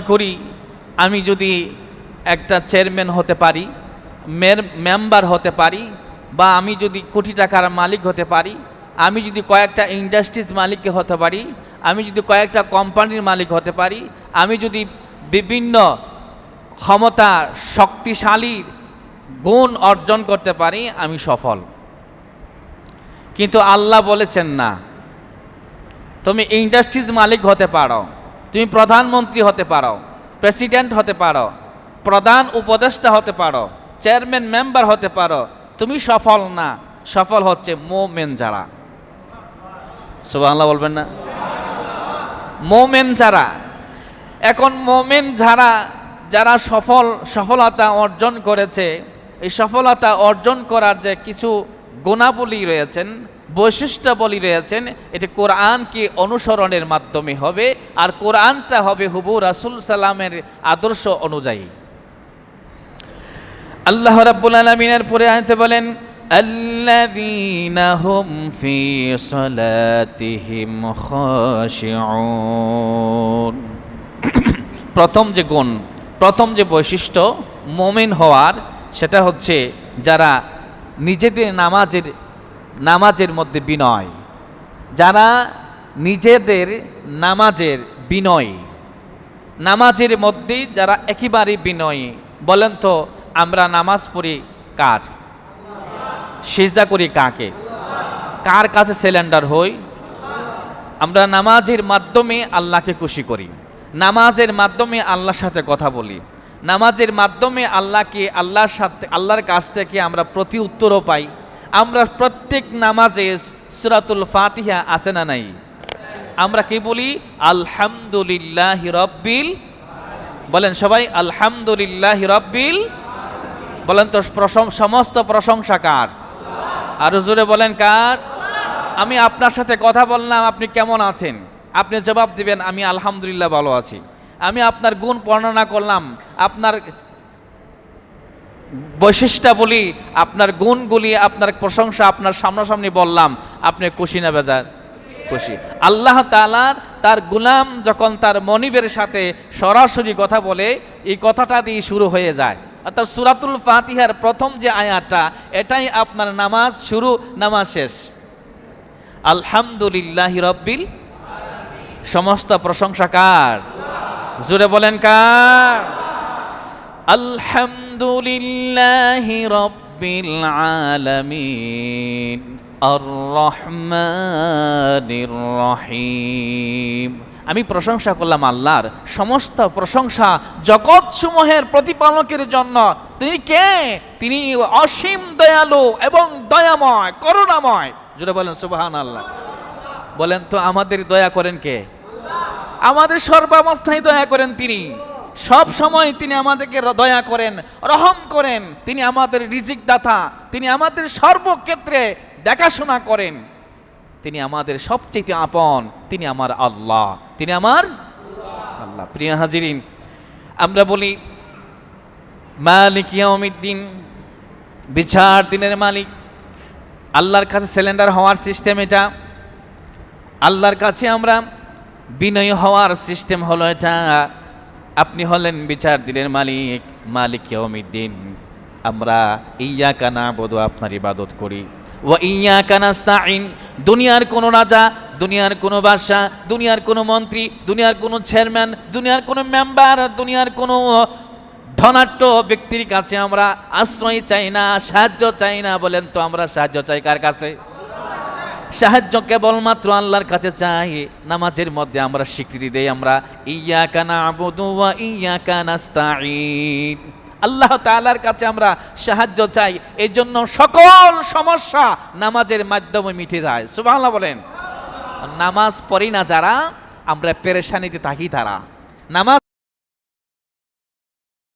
করি আমি যদি একটা চেয়ারম্যান হতে পারি, মের, মেম্বার হতে পারি, বা আমি যদি কোটি টাকার মালিক হতে পারি, আমি যদি কয়েকটা ইন্ডাস্ট্রিজ মালিক হতে পারি, আমি যদি কয়েকটা কোম্পানির মালিক হতে পারি, আমি যদি বিভিন্ন ক্ষমতা শক্তিশালী গুণ অর্জন করতে পারি, আমি সফল। কিন্তু আল্লাহ বলেছেন না, তুমি ইন্ডাস্ট্রিজ মালিক হতে পারো। তুমি প্রধানমন্ত্রী হতে পারো প্রেসিডেন্ট হতে পারো, প্রধান উপদেষ্টা হতে পারো চেয়ারম্যান মেম্বার হতে পারো, তুমি সফল না, সফল হচ্ছে মোমেন যারা। সুবহানাল্লাহ বলবেন না? মোমেন যারা। এখন মোমেন যারা যারা সফল, সফলতা অর্জন করেছে, এই সফলতা অর্জন করার যে কিছু গুণাবলী রয়েছেন বৈশিষ্ট্যাবলী রয়েছেন, এটি কোরআনকে অনুসরণের মাধ্যমে হবে, আর কোরআনটা হবে হুবু রাসুল সালামের আদর্শ অনুযায়ী। আল্লাহ রাব্বুল আলামিনের পরে আনতে বলেন প্রথম যে গুণ, প্রথম যে বৈশিষ্ট্য, মোমেন হওয়ার, সেটা হচ্ছে যারা নিজেদের নামাজের নামাজের মধ্যে বিনয়। যারা নিজেদের নামাজের বিনয়, নামাজের মধ্যে যারা একেবারে বিনয়ী, বলেন তো, আমরা নামাজ পড়ি কার? সিজদা করি কাকে? কার কাছে সিলিন্ডার হই? আমরা নামাজের মাধ্যমে আল্লাহকে খুশি করি। নামাজের মাধ্যমে আল্লাহর সাথে কথা বলি। নামাজের মাধ্যমে আল্লাহকে, আল্লাহর সাথে, আল্লাহর কাছ থেকে আমরা প্রতি উত্তরও পাই। আমরা প্রত্যেক নামাজে সুরাতুল ফাতিহা আছে না নাই? আমরা কি বলি? আলহামদুলিল্লাহ রব্বিল বলেন সবাই, আলহামদুলিল্লাহ রব্বিল বলেন তো সমস্ত প্রশংসা কার? আর জোরে বলেন কার? আমি আপনার সাথে কথা বললাম, আপনি কেমন আছেন? আপনি জবাব দিবেন, আমি আলহামদুলিল্লাহ ভালো আছি। আমি আপনার গুণ বর্ণনা করলাম, আপনার বৈশিষ্ট্যাবলী, আপনার গুণগুলি, আপনার প্রশংসা, আপনার সামনাসামনি বললাম, আপনি খুশি না বেজার? খুশি। আল্লাহ তালার তার গুলাম যখন তার মনিবের সাথে সরাসরি কথা বলে, এই কথাটা দিয়ে শুরু হয়ে যায়। অর্থাৎ সুরাতুল ফাতিহার প্রথম যে আয়াটা এটাই আপনার নামাজ শুরু, নামাজ শেষ। আলহামদুলিল্লাহ রব্বিল সমস্ত প্রশংসা কার? জুড়ে বলেন কার? আলহামদুলিল্লাহ রব্বিল আলামিন আর রহমানির রহিম। আমি প্রশংসা করলাম আল্লাহর সমস্ত প্রশংসা জগৎসমূহের প্রতিপালকের জন্য। তিনি কে? তিনি অসীম দয়ালু এবং দয়াময়, করুণাময়। জুড়ে বলেন সুবাহান আল্লাহ বলেন তো, আমাদের দয়া করেন কে? আমাদের সর্বাবস্থায় দয়া করেন তিনি। সব সময় তিনি আমাদেরকে দয়া করেন, রহম করেন। তিনি আমাদের রিজিক দাতা তিনি আমাদের সর্বক্ষেত্রে দেখাশোনা করেন। তিনি আমাদের সবচেয়ে আপন, তিনি আমার আল্লাহ, তিনি আমার আল্লাহ। প্রিয় হাজিরিন, আমরা বলি, মালিক ইয়াউমিদ্দিন, বিচার দিনের মালিক। আল্লাহর কাছে সিলিন্ডার হওয়ার সিস্টেম এটা। আল্লাহর কাছে আমরা বিনয় হওয়ার সিস্টেম হলো এটা। আপনি হলেন বিচার দিনের মালিক মালিক ইয়মিদ্দিন আমরা ইয়া কানা বোধ আপনার ইবাদত করি। ও ইয়া কানাস্তাইন দুনিয়ার কোনো রাজা, দুনিয়ার কোনো বাদশাহ, দুনিয়ার কোনো মন্ত্রী, দুনিয়ার কোনো চেয়ারম্যান, দুনিয়ার কোনো মেম্বার, দুনিয়ার কোনো ধনাট্য ব্যক্তির কাছে আমরা আশ্রয় চাই না, সাহায্য চাই না বলেন তো আমরা সাহায্য চাই কার কাছে? সাহায্য কেবলমাত্র আল্লাহর কাছে চাই। নামাজের মধ্যে আমরা স্বীকৃতি দেই, আমরা ইয়া কানা আবুদুয়া ইয়া কানাস্তাইন আল্লাহ তাআলার কাছে আমরা সাহায্য চাই এই জন্য সকল সমস্যা নামাজের মাধ্যমে মিটে যায়। সুবহানাল্লাহ বলেন। নামাজ পড়ি না যারা, আমরা পেরেশানিতে থাকি তারা। নামাজ